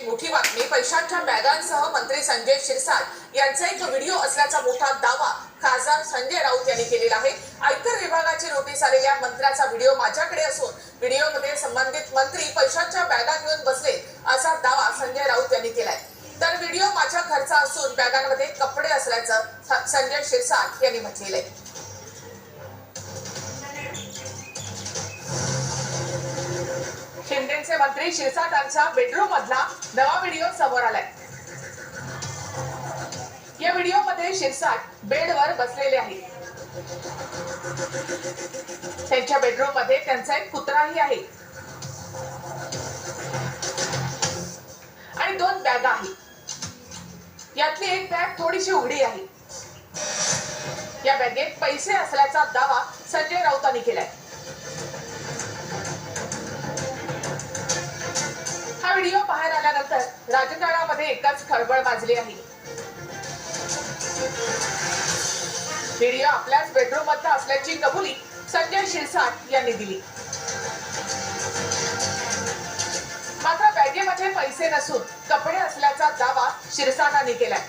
एक मोठी बातमी. पैशांच्या बॅगांसह मंत्री संजय शिरसाट यांचा एक व्हिडिओ असल्याचा मोठा दावा खासदार संजय राऊत यांनी केलेला आहे. आयकर विभागाची नोटीस आलेल्या मंत्र्याचा व्हिडिओ माझ्याकडे असून व्हिडिओमध्ये संबंधित मंत्री पैशांच्या बॅगा घेऊन बसले असा दावा संजय राऊत यांनी केलाय. तर व्हिडिओ माझ्या घरचा असून बॅगांमध्ये कपडे असल्याचं संजय शिरसाट यांनी म्हटलेलं आहे. शिंदेचे मंत्री शिरसाटांच्या बेडरूम मधला नवा व्हिडिओ समोर आलाय. या व्हिडिओमध्ये शिरसाट बेडवर बसलेले आहेत. त्यांच्या बेडरूममध्ये त्यांचा एक कुत्राही आहे. आणि दोन बॅगा आहेत. यातली एक बॅग थोडीशी उघडी आहे. या बॅगेत पैसे असल्याचा दावा संजय राऊतांनी केलाय. व्हिडिओ बाहेर आल्यानंतर राजकारणामध्ये एकच खळबळ माजली आहे. व्हिडिओ आपल्याच बेडरूम मधला असल्याची कबुली संजय शिरसाट यांनी दिली. मात्र बॅगेमध्ये पैसे नसून कपडे असल्याचा दावा शिरसाटांनी केलाय.